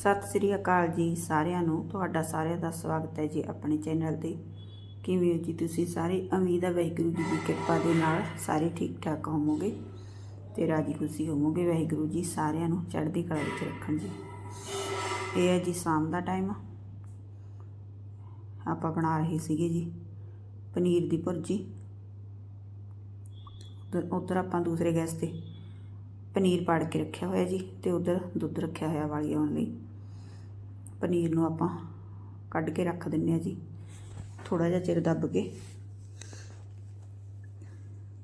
ਸਤਿ ਸ੍ਰੀ ਅਕਾਲ ਜੀ ਸਾਰਿਆਂ ਨੂੰ। ਤੁਹਾਡਾ ਸਾਰਿਆਂ ਦਾ ਸਵਾਗਤ ਹੈ ਜੀ ਆਪਣੇ ਚੈਨਲ ਤੇ। ਕਿਵੇਂ ਹੋ ਜੀ ਤੁਸੀਂ ਸਾਰੇ? ਉਮੀਦ ਹੈ ਵਾਹਿਗੁਰੂ ਜੀ ਦੀ ਕਿਰਪਾ ਦੇ ਨਾਲ ਸਾਰੇ ਠੀਕ ਠਾਕ ਹੋਵੋਗੇ ਤੇ ਰਾਜੀ ਖੁਸ਼ੀ ਹੋਵੋਗੇ। ਵਾਹਿਗੁਰੂ ਜੀ ਸਾਰਿਆਂ ਨੂੰ ਚੜ੍ਹਦੀ ਕਲਾ ਵਿੱਚ ਰੱਖਣ ਜੀ। ਇਹ ਹੈ ਜੀ ਸ਼ਾਮ ਦਾ ਟਾਈਮ ਆਪਾਂ ਬਣਾ ਰਹੇ ਸੀਗੇ ਜੀ ਪਨੀਰ ਦੀ ਭੁਰਜੀ। ਉਧਰ ਆਪਾਂ ਦੂਸਰੇ ਗੈਸ ਤੇ ਪਨੀਰ ਪਾੜ ਕੇ ਰੱਖਿਆ ਹੋਇਆ ਜੀ ਤੇ ਉਧਰ ਦੁੱਧ ਰੱਖਿਆ ਹੋਇਆ ਵਾਲੀ ਆਉਣ ਲਈ। ਪਨੀਰ ਨੂੰ ਆਪਾਂ ਕੱਢ ਕੇ ਰੱਖ ਦਿੰਨੇ ਆ ਜੀ। ਥੋੜਾ ਜਿਹਾ ਚਿਰ ਦੱਬ ਕੇ।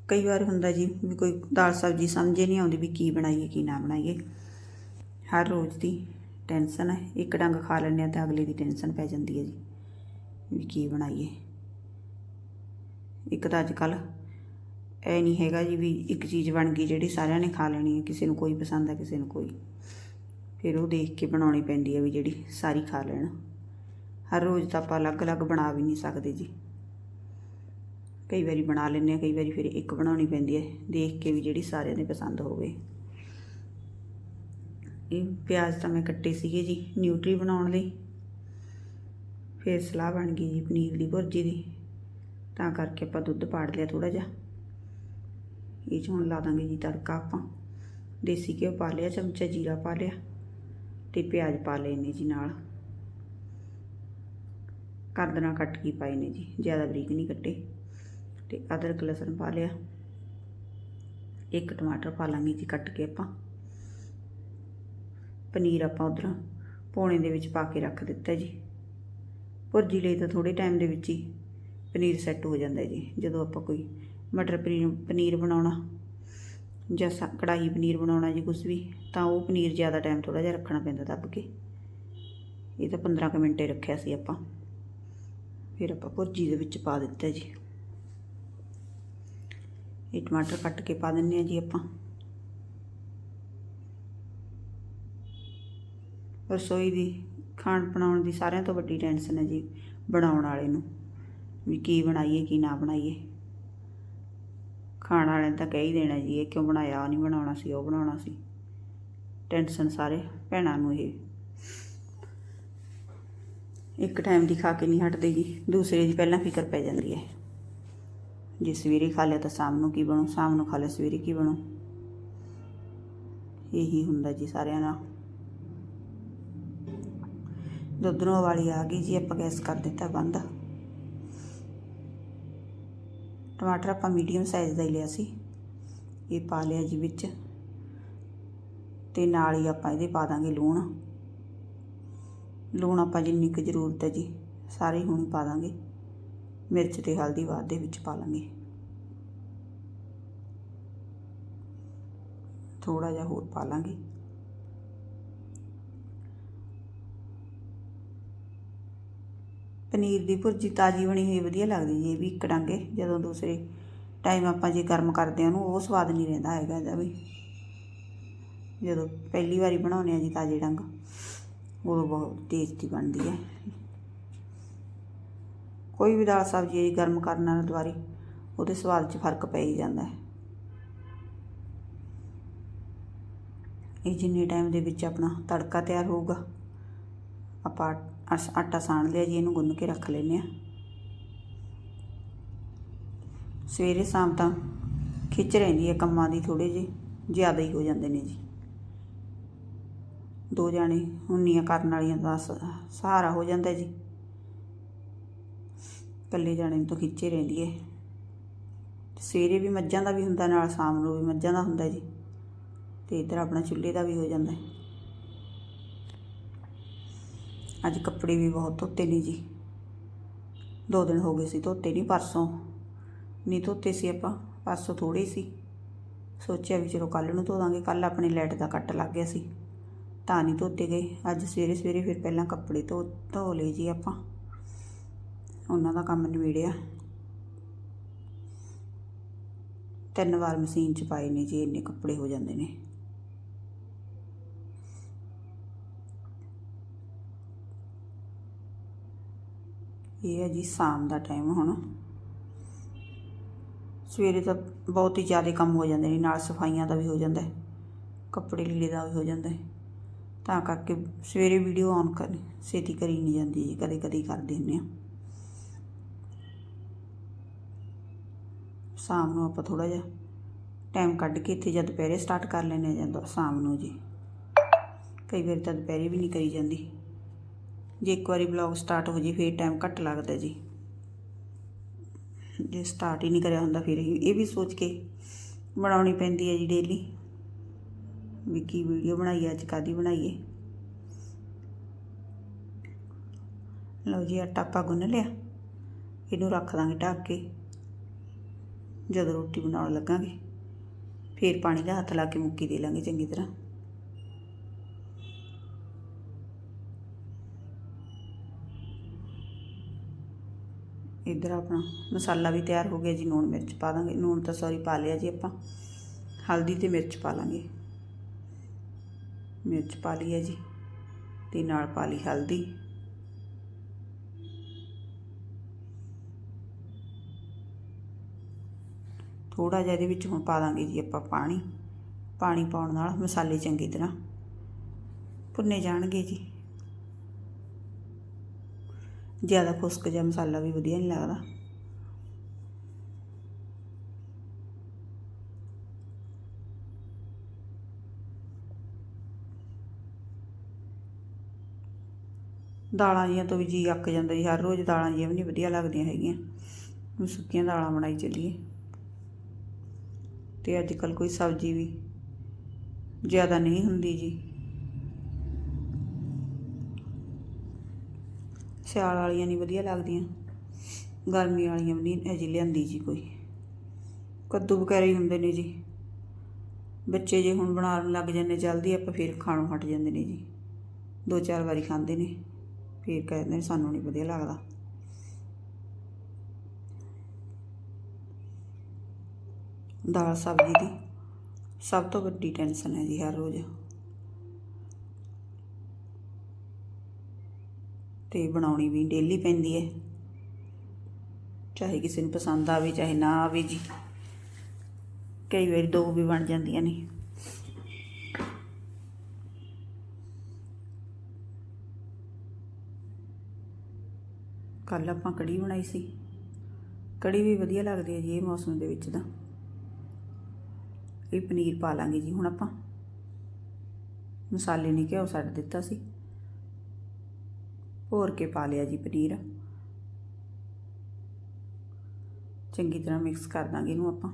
ਕਈ ਵਾਰ ਹੁੰਦਾ ਜੀ ਵੀ ਕੋਈ ਦਾਲ ਸਬਜ਼ੀ ਸਮਝੇ ਨਹੀਂ ਆਉਂਦੀ ਵੀ ਕੀ ਬਣਾਈਏ, ਕੀ ਨਾ ਬਣਾਈਏ। ਹਰ ਰੋਜ਼ ਦੀ ਟੈਨਸ਼ਨ ਹੈ, ਇੱਕ ਡੰਗ ਖਾ ਲੈਂਦੇ ਆ ਤਾਂ ਅਗਲੇ ਦੀ ਟੈਨਸ਼ਨ ਪੈ ਜਾਂਦੀ ਹੈ ਜੀ, ਵੀ ਕੀ ਬਣਾਈਏ। ਇੱਕ ਤਾਂ ਅੱਜ ਕੱਲ੍ਹ ਇਹ ਨਹੀਂ ਹੈਗਾ ਜੀ ਵੀ ਇੱਕ ਚੀਜ਼ ਬਣ ਗਈ ਜਿਹੜੀ ਸਾਰਿਆਂ ਨੇ ਖਾ ਲੈਣੀ ਹੈ, ਕਿਸੇ ਨੂੰ ਕੋਈ ਪਸੰਦ ਹੈ, ਕਿਸੇ ਨੂੰ ਕੋਈ। ਫਿਰ ਉਹ ਦੇਖ ਕੇ ਬਣਾਉਣੀ ਪੈਂਦੀ ਹੈ ਵੀ ਜਿਹੜੀ ਸਾਰੀ ਖਾ ਲੈਣ। ਹਰ ਰੋਜ਼ ਤਾਂ ਆਪਾਂ ਅਲੱਗ-ਅਲੱਗ ਬਣਾ ਵੀ ਨਹੀਂ ਸਕਦੇ ਜੀ। ਕਈ ਵਾਰੀ ਬਣਾ ਲੈਂਦੇ ਆ, ਕਈ ਵਾਰੀ ਫਿਰ ਇੱਕ ਬਣਾਉਣੀ ਪੈਂਦੀ ਹੈ ਦੇਖ ਕੇ ਵੀ ਜਿਹੜੀ ਸਾਰਿਆਂ ਦੇ ਪਸੰਦ ਹੋਵੇ। ਇਹ ਪਿਆਜ਼ ਤਾਂ ਮੈਂ ਕੱਟੇ ਸੀਗੇ ਜੀ, ਨਿਊਟਰੀ ਬਣਾਉਣ ਲਈ। ਫਿਰ ਸਲਾਹ ਬਣ ਗਈ ਜੀ ਪਨੀਰ ਦੀ ਭੁਰਜੀ ਦੀ। ਤਾਂ ਕਰਕੇ ਆਪਾਂ ਦੁੱਧ ਪਾੜ ਲਿਆ ਥੋੜਾ ਜਿਹਾ। ਇਹ 'ਚ ਹੁਣ ਲਾ ਦਾਂਗੇ ਜੀ ਤੜਕਾ ਆਪਾਂ। ਦੇਸੀ ਘਿਓ ਪਾ ਲਿਆ, ਚਮਚਾ ਜੀਰਾ ਪਾ ਲਿਆ। ਤੇ ਪਿਆਜ਼ ਪਾ ਲਏ ਨੇ ਜੀ ਨਾਲ। ਕਰਦਨਾ ਕੱਟ ਕੇ ਪਾਏ ਨੇ ਜੀ, ਜ਼ਿਆਦਾ ਬਰੀਕ ਨਹੀਂ ਕੱਟੇ। ਤੇ ਅਦਰਕ ਲਸਣ ਪਾ ਲਿਆ। ਇੱਕ ਟਮਾਟਰ ਪਾ ਲਾਂਗੇ ਜੀ ਕੱਟ ਕੇ ਆਪਾਂ। ਪਨੀਰ ਆਪਾਂ ਉਧਰ ਪੌਣੇ ਦੇ ਵਿੱਚ ਪਾ ਕੇ ਰੱਖ ਦਿੱਤਾ ਜੀ। ਭੁਰਜੀ ਲਈ ਤਾਂ ਥੋੜੇ ਟਾਈਮ ਦੇ ਵਿੱਚ ਹੀ ਪਨੀਰ ਸੈੱਟ ਹੋ ਜਾਂਦਾ ਜੀ। ਜਦੋਂ ਆਪਾਂ ਕੋਈ ਮਟਰ ਪਨੀਰ ਪਨੀਰ ਬਣਾਉਣਾ ਜਾਂ ਸਾ, ਕੜਾਹੀ ਪਨੀਰ ਬਣਾਉਣਾ ਜੀ ਕੁਝ ਵੀ, ਤਾਂ ਉਹ ਪਨੀਰ ਜ਼ਿਆਦਾ ਟਾਈਮ ਥੋੜਾ ਜਿਹਾ ਰੱਖਣਾ ਪੈਂਦਾ ਦੱਬ ਕੇ। ਇਹ ਤਾਂ 15 ਕੁ ਹੀ ਰੱਖਿਆ ਸੀ ਆਪਾਂ। ਫਿਰ ਆਪਾਂ ਭੁਰਜੀ ਦੇ ਵਿੱਚ ਪਾ ਦਿੱਤਾ ਜੀ। ਇਹ ਟਮਾਟਰ ਕੱਟ ਕੇ ਪਾ ਦਿੰਨੇ ਆ ਜੀ ਆਪਾਂ। ਰਸੋਈ ਦੀ, ਖਾਣ ਬਣਾਉਣ ਦੀ ਸਾਰਿਆਂ ਤੋਂ ਵੱਡੀ ਟੈਨਸ਼ਨ ਹੈ ਜੀ, ਬਣਾਉਣ ਵਾਲੇ ਨੂੰ। ਵੀ ਕੀ ਬਣਾਈਏ, ਕੀ ਨਾ ਬਣਾਈਏ। ਖਾਣ ਵਾਲਿਆਂ ਨੇ ਤਾਂ ਕਹਿ ਹੀ ਦੇਣਾ ਜੀ, ਇਹ ਕਿਉਂ ਬਣਾਇਆ ਉਹ ਨਹੀਂ ਬਣਾਉਣਾ ਸੀ, ਉਹ ਬਣਾਉਣਾ ਸੀ। ਟੈਨਸ਼ਨ ਸਾਰੇ ਭੈਣਾਂ ਨੂੰ ਇਹ। ਇੱਕ ਟਾਈਮ ਦੀ ਖਾ ਕੇ ਨਹੀਂ ਹਟਦੇ ਜੀ, ਦੂਸਰੇ ਦੀ ਪਹਿਲਾਂ ਫਿਕਰ ਪੈ ਜਾਂਦੀ ਹੈ। ਜੇ ਸਵੇਰੇ ਖਾ ਲਿਆ ਤਾਂ ਸ਼ਾਮ ਨੂੰ ਕੀ ਬਣੂ, ਸ਼ਾਮ ਨੂੰ ਖਾ ਲਿਆ, ਸਵੇਰੇ ਕੀ ਬਣੂ? ਇਹੀ ਹੁੰਦਾ ਜੀ ਸਾਰਿਆਂ ਨਾਲ ਦੁੱਧ ਨੂੰ ਵਾਲੀ ਆ ਗਈ ਜੀ, ਆਪਾਂ ਗੈਸ ਕਰ ਦਿੱਤਾ ਬੰਦ। ਟਮਾਟਰ ਆਪਾਂ ਮੀਡੀਅਮ ਸਾਈਜ਼ ਦਾ ਹੀ ਲਿਆ ਸੀ। ਇਹ ਪਾ ਲਿਆ ਜੀ ਵਿੱਚ। ਤੇ ਨਾਲ ਹੀ ਆਪਾਂ ਇਹਦੇ ਪਾ ਦਾਂਗੇ ਲੂਣ। ਲੂਣ ਆਪਾਂ ਜਿੰਨੀ ਕੁ ਜ਼ਰੂਰਤ ਹੈ ਜੀ, ਸਾਰੇ ਹੁਣ ਪਾ ਦਾਂਗੇ। ਮਿਰਚ ਤੇ ਹਲਦੀ ਬਾਅਦ ਦੇ ਵਿੱਚ ਪਾ ਲਾਂਗੇ। ਥੋੜਾ ਜਿਹਾ ਹੋਰ ਪਾ ਲਾਂਗੇ। ਪਨੀਰ ਦੀ ਭੁਰਜੀ ਤਾਜ਼ੀ ਬਣੀ ਹੋਈ ਵਧੀਆ ਲੱਗਦੀ ਜੀ, ਇਹ ਵੀ ਇੱਕ ਡਾਂਗੇ ਜਦੋਂ ਦੂਸਰੇ ਟਾਈਮ ਆਪਾਂ ਜੇ ਗਰਮ ਕਰਦੇ ਆ ਉਹਨੂੰ ਉਹ ਸਵਾਦ ਨਹੀਂ ਰਹਿੰਦਾ ਹੈਗਾ ਇਹਦਾ ਵੀ। ਜਦੋਂ ਪਹਿਲੀ ਵਾਰੀ ਬਣਾਉਂਦੇ ਆ ਜੀ ਤਾਜ਼ੇ ਡੰਗ ਉਹ ਬਹੁਤ ਟੇਸਟੀ ਬਣਦੀ ਹੈ। ਕੋਈ ਵੀ ਦਾਲ ਸਬਜ਼ੀ ਗਰਮ ਕਰਨ ਨਾਲ ਦੁਬਾਰੇ, ਉਹਦੇ ਸਵਾਦ 'ਚ ਫ਼ਰਕ ਪੈ ਹੀ ਜਾਂਦਾ ਹੈ। ਇਹ ਜਿੰਨੇ ਟਾਈਮ ਦੇ ਵਿੱਚ ਆਪਣਾ ਤੜਕਾ ਤਿਆਰ ਹੋਊਗਾ, ਆਪਾਂ ਆਟਾ ਸਾਣ ਲਿਆ ਜੀ, ਇਹਨੂੰ ਗੁੰਨ ਕੇ ਰੱਖ ਲੈਨੇ ਆ ਸਵੇਰੇ ਸ਼ਾਮ ਤਾਂ ਖਿੱਚ ਰਹਿੰਦੀ ਹੈ ਕੰਮਾਂ ਦੀ ਥੋੜੇ ਜਿਹੇ, ਜ਼ਿਆਦਾ ਹੀ ਹੋ ਜਾਂਦੇ ਨੇ ਜੀ। ਦੋ ਜਾਣੇ ਹੁੰਨੀਆਂ ਕਰਨ ਵਾਲੀਆਂ ਦਾ ਸਹਾਰਾ ਹੋ ਜਾਂਦਾ ਜੀ। ਇਕੱਲੇ ਜਾਣੇ ਨੂੰ ਤਾਂ ਖਿੱਚੇ ਰਹਿੰਦੀ ਹੈ। ਸਵੇਰੇ ਵੀ ਮੱਝਾਂ ਦਾ ਵੀ ਹੁੰਦਾ, ਨਾਲ ਸ਼ਾਮ ਨੂੰ ਵੀ ਮੱਝਾਂ ਦਾ ਹੁੰਦਾ ਜੀ। ਤੇ ਇਧਰ ਆਪਣਾ ਚੁੱਲ੍ਹੇ ਦਾ ਵੀ ਹੋ ਜਾਂਦਾ ਹੈ ਅੱਜ ਕੱਪੜੇ ਵੀ ਬਹੁਤ ਧੋਤੇ ਨੇ ਜੀ। ਦੋ ਦਿਨ ਹੋ ਗਏ ਸੀ ਧੋਤੇ ਨਹੀਂ ਪਰਸੋਂ ਨਹੀਂ ਧੋਤੇ ਸੀ ਆਪਾਂ, ਪਰਸੋਂ ਥੋੜੇ ਸੀ। ਸੋਚਿਆ ਵੀ ਚਲੋ ਕੱਲ ਨੂੰ ਧੋ ਦਾਂਗੇ ਕੱਲ ਆਪਣੇ ਲਾਈਟ ਦਾ ਕੱਟ ਲੱਗ ਗਿਆ ਸੀ। ਤਾਂ ਨਹੀਂ ਧੋਤੇ ਗਏ, ਅੱਜ ਸਵੇਰੇ ਸਵੇਰੇ ਫਿਰ ਪਹਿਲਾਂ ਕੱਪੜੇ ਧੋ ਧੋ ਲਏ ਜੀ ਆਪਾਂ। ਉਹਨਾਂ ਦਾ ਕੰਮ ਨਿਬੇੜਿਆ। ਤਿੰਨ ਵਾਰ ਮਸ਼ੀਨ 'ਚ ਪਾਏ ਨੇ ਜੀ, ਇੰਨੇ ਕੱਪੜੇ ਹੋ ਜਾਂਦੇ ਨੇ। ਇਹ ਹੈ ਜੀ ਸ਼ਾਮ ਦਾ ਟਾਈਮ ਹੁਣ। ਸਵੇਰੇ ਤਾਂ ਬਹੁਤ ਹੀ ਜ਼ਿਆਦਾ ਕੰਮ ਹੋ ਜਾਂਦੇ ਨੇ, ਨਾਲ ਸਫਾਈਆਂ ਦਾ ਵੀ ਹੋ ਜਾਂਦਾ ਹੈ, ਕੱਪੜੇ ਲੀੜੇ ਦਾ ਵੀ ਹੋ ਜਾਂਦਾ ਹੈ। ਤਾਂ ਕਰਕੇ ਸਵੇਰੇ ਵੀਡੀਓ ਆਨ ਕਰ, ਛੇਤੀ ਕਰੀ ਨਹੀਂ ਜਾਂਦੀ ਜੀ ਕਦੇ ਕਦੇ ਕਰ ਦਿੰਦੇ ਆ ਸ਼ਾਮ ਨੂੰ ਆਪਾਂ ਥੋੜਾ ਜਿਹਾ ਟਾਈਮ ਕੱਢ ਕੇ ਇੱਥੇ ਜਦ ਦੁਪਹਿਰੇ ਸਟਾਰਟ ਕਰ ਲੈਂਦੇ ਆ ਜਾਂ ਸ਼ਾਮ ਨੂੰ ਜੀ। ਕਈ ਵਾਰ ਤਾਂ ਦੁਪਹਿਰੇ ਵੀ ਨਹੀਂ ਕਰੀ ਜਾਂਦੀ। ਜੇ ਇੱਕ ਵਾਰੀ ਬਲੌਗ ਸਟਾਰਟ ਹੋ ਜੇ, ਫਿਰ ਟਾਈਮ ਘੱਟ ਲੱਗਦਾ ਜੀ। ਜੇ ਸਟਾਰਟ ਹੀ ਨਹੀਂ ਕਰਿਆ ਹੁੰਦਾ, ਫਿਰ ਇਹ ਇਹ ਵੀ ਸੋਚ ਕੇ ਬਣਾਉਣੀ ਪੈਂਦੀ ਹੈ ਜੀ ਡੇਲੀ ਵੀ ਕੀ ਵੀਡੀਓ ਬਣਾਈਏ, ਅੱਜ ਕਾਦੀ ਬਣਾਈਏ। ਲਓ ਜੀ, ਆਟਾ ਆਪਾਂ ਗੁੰਨ ਲਿਆ। ਇਹਨੂੰ ਰੱਖ ਦਾਂਗੇ ਢੱਕ ਕੇ। ਜਦੋਂ ਰੋਟੀ ਬਣਾਉਣ ਲੱਗਾਂਗੇ, ਫਿਰ ਪਾਣੀ ਦਾ ਹੱਥ ਲਾ ਕੇ ਮੁੱਕੀ ਦੇ ਲਾਂਗੇ ਚੰਗੀ ਤਰ੍ਹਾਂ। ਇੱਧਰ ਆਪਣਾ ਮਸਾਲਾ ਵੀ ਤਿਆਰ ਹੋ ਗਿਆ ਜੀ, ਨੂਣ ਮਿਰਚ ਪਾ ਦਾਂਗੇ। ਨੂਣ ਤਾਂ ਸੌਰੀ ਪਾ ਲਿਆ ਜੀ ਆਪਾਂ। ਹਲਦੀ ਤੇ ਮਿਰਚ ਪਾ ਲਾਂਗੇ। ਮਿਰਚ ਪਾ ਲਈ ਹੈ ਜੀ ਤੇ ਨਾਲ ਪਾ ਲਈ ਹਲਦੀ। ਥੋੜਾ ਜਿਹਾ ਇਹਦੇ ਵਿੱਚ ਹੁਣ ਪਾ ਦਾਂਗੇ ਜੀ ਆਪਾਂ ਪਾਣੀ। ਪਾਣੀ ਪਾਉਣ ਨਾਲ ਮਸਾਲੇ ਚੰਗੀ ਤਰ੍ਹਾਂ ਭੁੰਨੇ ਜਾਣਗੇ ਜੀ। ਜ਼ਿਆਦਾ ਖੁਸ਼ਕ ਜਿਹਾ ਮਸਾਲਾ ਵੀ ਵਧੀਆ ਨਹੀਂ ਲੱਗਦਾ। ਦਾਲਾਂ ਜੀਆਂ ਤੋਂ ਵੀ ਜੀ ਅੱਕ ਜਾਂਦਾ ਜੀ, ਹਰ ਰੋਜ਼ ਦਾਲਾਂ ਜੀਆਂ ਵੀ ਨਹੀਂ ਵਧੀਆ ਲੱਗਦੀਆਂ ਹੈਗੀਆਂ। ਹੁਣ ਸੁੱਕੀਆਂ ਦਾਲਾਂ ਬਣਾਈ ਚੱਲੀਏ। ਤੇ ਅੱਜ ਕੱਲ ਕੋਈ ਸਬਜ਼ੀ ਵੀ ਜ਼ਿਆਦਾ ਨਹੀਂ ਹੁੰਦੀ ਜੀ। ਸਿਆਲ ਵਾਲੀਆਂ ਨਹੀਂ ਵਧੀਆ ਲੱਗਦੀਆਂ। ਗਰਮੀ ਵਾਲੀਆਂ ਵੀ ਨਹੀਂ ਅਜੇ ਲਿਆਂਦੀ ਜੀ ਕੋਈ। ਕੱਦੂ ਵਗੈਰਾ ਹੀ ਹੁੰਦੇ ਨੇ ਜੀ। ਬੱਚੇ ਜੇ ਹੁਣ ਬਣਾਉਣ ਲੱਗ ਜਾਂਦੇ, ਜਲਦੀ ਆਪਾਂ ਫਿਰ ਖਾਣੋਂ ਹਟ ਜਾਂਦੇ ਨੇ ਜੀ। ਦੋ ਚਾਰ ਵਾਰੀ ਖਾਂਦੇ ਨੇ, ਫਿਰ ਕਹਿੰਦੇ ਨੇ ਸਾਨੂੰ ਨਹੀਂ ਵਧੀਆ ਲੱਗਦਾ। ਦਾਲ ਸਬਜ਼ੀ ਦੀ ਸਭ ਤੋਂ ਵੱਡੀ ਟੈਨਸ਼ਨ ਹੈ ਜੀ ਹਰ ਰੋਜ਼। ਤੇ ਬਣਾਉਣੀ ਵੀ ਡੇਲੀ ਪੈਂਦੀ ਹੈ। ਚਾਹੇ ਕਿਸੇ ਨੂੰ ਪਸੰਦ ਆਵੇ, ਚਾਹੇ ਨਾ ਆਵੇ ਜੀ। ਕਈ ਵਾਰੀ ਦੋ ਵੀ ਬਣ ਜਾਂਦੀਆਂ ਨੇ। ਕੱਲ ਆਪਾਂ ਕੜੀ ਬਣਾਈ ਸੀ। ਕੜੀ ਵੀ ਵਧੀਆ ਲੱਗਦੀ ਹੈ ਜੀ ਇਹ ਮੌਸਮ ਦੇ ਵਿੱਚ ਤਾਂ। ਇਹ ਪਨੀਰ ਪਾ ਲਾਂਗੇ ਜੀ ਹੁਣ ਆਪਾਂ। ਮਸਾਲੇ ਨਹੀਂ ਘਿਓ ਛੱਡ ਦਿੱਤਾ ਸੀ। ਭੋਰ ਕੇ ਪਾ ਲਿਆ ਜੀ ਪਨੀਰ। ਚੰਗੀ ਤਰ੍ਹਾਂ ਮਿਕਸ ਕਰ ਦਾਂਗੇ ਇਹਨੂੰ ਆਪਾਂ।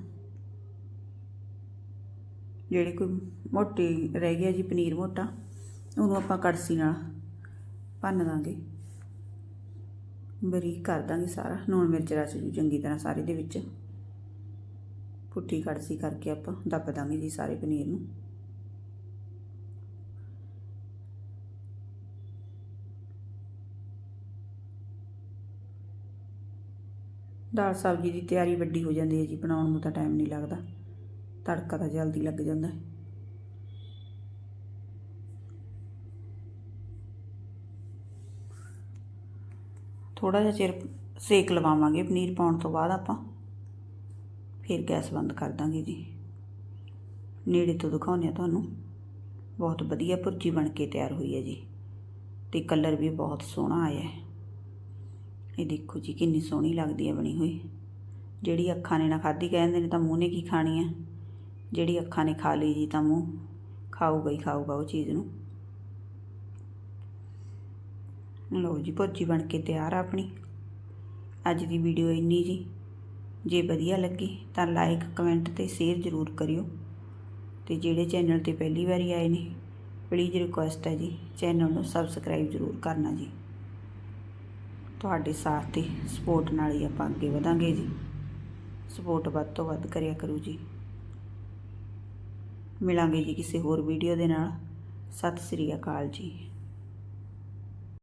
ਜਿਹੜੇ ਕੋਈ ਮੋਟੇ ਰਹਿ ਗਿਆ ਜੀ ਪਨੀਰ ਮੋਟਾ, ਉਹਨੂੰ ਆਪਾਂ ਕੜਸੀ ਨਾਲ ਭੰਨ ਦਾਂਗੇ। ਬਰੀਕ ਕਰ ਦਾਂਗੇ ਸਾਰਾ ਲੂਣ ਮਿਰਚ ਰਸ ਜੂ ਚੰਗੀ ਤਰ੍ਹਾਂ ਸਾਰੇ ਦੇ ਵਿੱਚ। ਪੁੱਠੀ ਕੜਸੀ ਕਰਕੇ ਆਪਾਂ ਦੱਬ ਦਾਂਗੇ ਜੀ ਸਾਰੇ ਪਨੀਰ ਨੂੰ। ਦਾਲ ਸਬਜ਼ੀ ਦੀ ਤਿਆਰੀ ਵੱਡੀ ਹੋ ਜਾਂਦੀ ਹੈ ਜੀ, ਬਣਾਉਣ ਨੂੰ ਤਾਂ ਟਾਈਮ ਨਹੀਂ ਲੱਗਦਾ। ਤੜਕਾ ਤਾਂ ਜਲਦੀ ਲੱਗ ਜਾਂਦਾ ਹੈ। ਥੋੜਾ ਜਿਹਾ ਚਿਰ ਸੇਕ ਲਵਾਵਾਂਗੇ, ਪਨੀਰ ਪਾਉਣ ਤੋਂ ਬਾਅਦ ਆਪਾਂ। ਫਿਰ ਗੈਸ ਬੰਦ ਕਰ ਦਾਂਗੇ ਜੀ। ਨੇੜੇ ਤੋਂ ਦਿਖਾਉਂਦੇ ਆ ਤੁਹਾਨੂੰ। ਬਹੁਤ ਵਧੀਆ ਭੁਰਜੀ ਬਣ ਕੇ ਤਿਆਰ ਹੋਈ ਹੈ ਜੀ। ਤੇ ਕਲਰ ਵੀ ਬਹੁਤ ਸੋਹਣਾ ਆਇਆ ਹੈ। ਇਹ ਦੇਖੋ ਜੀ, ਕਿੰਨੀ ਸੋਹਣੀ ਲੱਗਦੀ ਹੈ ਬਣੀ ਹੋਈ। ਜਿਹੜੀ ਅੱਖਾਂ ਨੇ ਨਾ ਖਾਧੀ, ਕਹਿੰਦੇ ਨੇ ਤਾਂ ਮੂੰਹ ਨੇ ਕੀ ਖਾਣੀ ਹੈ? ਜਿਹੜੀ ਅੱਖਾਂ ਨੇ ਖਾ ਲਈ ਜੀ ਤਾਂ ਮੂੰਹ ਖਾਊਗਾ ਹੀ ਖਾਊਗਾ ਉਹ ਚੀਜ਼ ਨੂੰ। ਲਓ ਜੀ, ਭੁਰਜੀ ਬਣ ਕੇ ਤਿਆਰ ਆ ਆਪਣੀ। ਅੱਜ ਦੀ ਵੀਡੀਓ ਇੰਨੀ ਜੀ। ਜੇ ਵਧੀਆ ਲੱਗੀ ਤਾਂ ਲਾਈਕ ਕਮੈਂਟ ਤੇ ਸ਼ੇਅਰ ਜ਼ਰੂਰ ਕਰਿਓ। ਤੇ ਜਿਹੜੇ ਚੈਨਲ ਤੇ ਪਹਿਲੀ ਵਾਰੀ ਆਏ ਨੇ ਪਲੀਜ਼ ਰਿਕੁਐਸਟ ਹੈ ਜੀ ਚੈਨਲ ਨੂੰ ਸਬਸਕ੍ਰਾਈਬ ਜ਼ਰੂਰ ਕਰਨਾ ਜੀ। ਤੁਹਾਡੇ ਸਾਥ ਤੇ ਸਪੋਰਟ ਨਾਲ ਹੀ ਆਪਾਂ ਅੱਗੇ ਵਧਾਂਗੇ ਜੀ। ਸਪੋਰਟ ਵੱਧ ਤੋਂ ਵੱਧ ਕਰਿਆ ਕਰੋ ਜੀ। ਮਿਲਾਂਗੇ ਜੀ ਕਿਸੇ ਹੋਰ ਵੀਡੀਓ ਦੇ ਨਾਲ। ਸਤਿ ਸ੍ਰੀ ਅਕਾਲ ਜੀ।